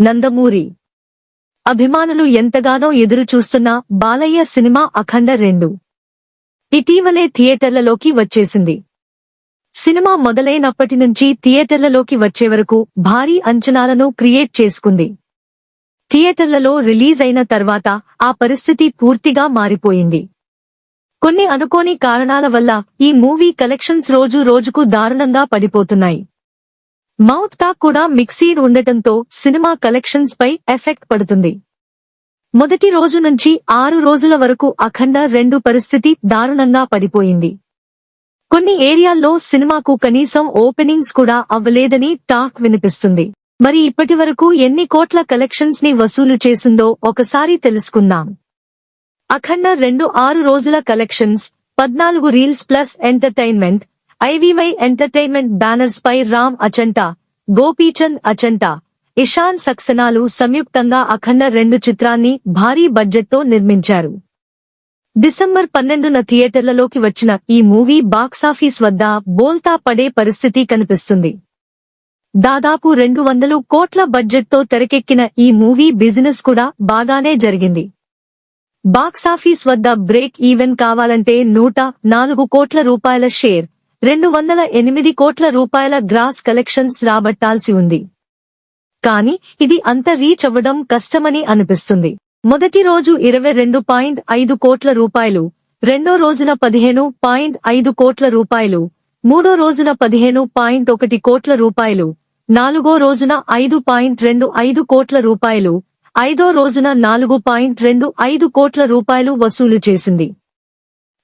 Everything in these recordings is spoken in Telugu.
నందమూరి. అభిమానులు ఎంతగానో ఎదురు చూస్తున్న బాలయ్య సినిమా అఖండ రెండు. ఇటీవలే థియేటర్లలోకి వచ్చేసింది. సినిమా మొదలైనప్పటి నుంచి థియేటర్లలోకి వచ్చే వరకు భారీ అంచనాలను క్రియేట్ చేసుకుంది. థియేటర్లలో రిలీజ్ అయిన తర్వాత ఆ పరిస్థితి పూర్తిగా మారిపోయింది. కొన్ని అనుకోని కారణాల వల్ల ఈ మూవీ కలెక్షన్స్ రోజు రోజుకు దారుణంగా పడిపోతున్నాయి. మౌత్ టాక్ కూడా మిక్సీడ్ ఉండటంతో సినిమా కలెక్షన్స్ పై ఎఫెక్ట్ పడుతుంది. మొదటి రోజు నుంచి ఆరు రోజుల వరకు అఖండ రెండు పరిస్థితి దారుణంగా పడిపోయింది. కొన్ని ఏరియాల్లో సినిమాకు కనీసం ఓపెనింగ్స్ కూడా అవ్వలేదని టాక్ వినిపిస్తుంది. మరి ఇప్పటి వరకు ఎన్ని కోట్ల కలెక్షన్స్ని వసూలు చేసిందో ఒకసారి తెలుసుకుందాం. అఖండ రెండు ఆరు రోజుల కలెక్షన్స్ పద్నాలుగు reels plus entertainment IVY entertainment banners పై రామ్ అచంటా గోపీచంద్ అచంటా. ఇషాన్ సక్సనాలు సంయుక్తంగా అఖండ రెండు చిత్రాన్ని భారీ బడ్జెట్తో నిర్మించారు. డిసెంబర్ పన్నెండున థియేటర్లలోకి వచ్చిన ఈ మూవీ బాక్సాఫీస్ వద్ద బోల్తా పడే పరిస్థితి కనిపిస్తుంది. దాదాపు రెండు వందలు కోట్ల బడ్జెట్తో తెరకెక్కిన ఈ మూవీ బిజినెస్ కూడా బాగానే జరిగింది. బాక్సాఫీస్ వద్ద బ్రేక్ ఈవెన్ కావాలంటే నూట నాలుగు కోట్ల రూపాయల షేర్ రెండు వందల ఎనిమిది కోట్ల రూపాయల గ్రాస్ కలెక్షన్స్ రాబట్టాల్సి ఉంది. కానీ ఇది అంత రీచ్ అవ్వడం కష్టమని అనిపిస్తుంది. మొదటి రోజు ఇరవై రెండు పాయింట్ ఐదు కోట్ల రూపాయలు రెండో రోజున పదిహేను పాయింట్ ఐదు కోట్ల రూపాయలు మూడో రోజున పదిహేను పాయింట్ ఒకటి కోట్ల రూపాయలు నాలుగో రోజున ఐదు పాయింట్ రెండు ఐదు కోట్ల రూపాయలు ఐదో రోజున నాలుగు పాయింట్ రెండు ఐదు కోట్ల రూపాయలు వసూలు చేసింది.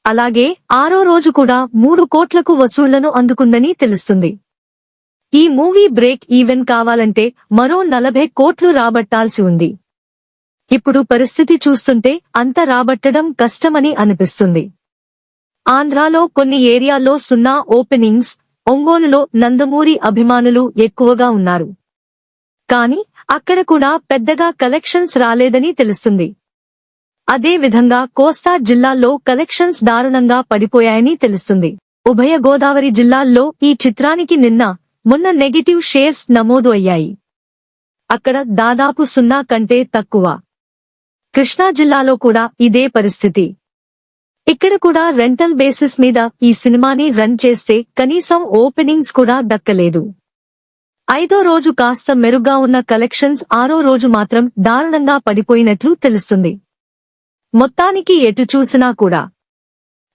అలాగే ఆరో రోజు కూడా మూడు కోట్లకు వసూళ్ళను అందుకుందని తెలుస్తుంది. ఈ మూవీ బ్రేక్ ఈవెన్ కావాలంటే మరో నలభై కోట్లు రాబట్టాల్సి ఉంది. ఇప్పుడు పరిస్థితి చూస్తుంటే అంత రాబట్టడం కష్టమని అనిపిస్తుంది. ఆంధ్రాలో కొన్ని ఏరియాల్లో సున్నా ఓపెనింగ్స్ ఒంగోలులో నందమూరి అభిమానులు ఎక్కువగా ఉన్నారు. కానీ అక్కడ కూడా పెద్దగా కలెక్షన్స్ రాలేదని తెలుస్తుంది. అదే విధంగా కోస్తా జిల్లాల్లో కలెక్షన్స్ దారుణంగా పడిపోయాయని తెలుస్తుంది. ఉభయ గోదావరి జిల్లాల్లో ఈ చిత్రానికి నిన్న మొన్న నెగటివ్ షేర్స్ నమోదు అయ్యాయి. అక్కడ దాదాపు సున్నా కంటే తక్కువ. కృష్ణా జిల్లాలో కూడా ఇదే పరిస్థితి. ఇక్కడ కూడా రెంటల్ బేసిస్ మీద ఈ సినిమాని రన్ చేస్తే కనీసం ఓపెనింగ్స్ కూడా దక్కలేదు. ఐదో రోజు కాస్త మెరుగ్గా ఉన్న కలెక్షన్స్ ఆరో రోజు మాత్రం దారుణంగా పడిపోయినట్లు తెలుస్తుంది. మొత్తానికి ఎటు చూసినా కూడా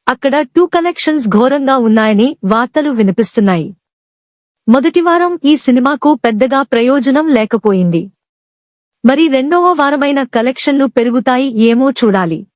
అక్కడ టూ కలెక్షన్స్ ఘోరంగా ఉన్నాయని వార్తలు వినిపిస్తున్నాయి. మొదటి వారం ఈ సినిమాకు పెద్దగా ప్రయోజనం లేకపోయింది. మరి రెండవ వారమైన కలెక్షన్లు పెరుగుతాయి ఏమో చూడాలి.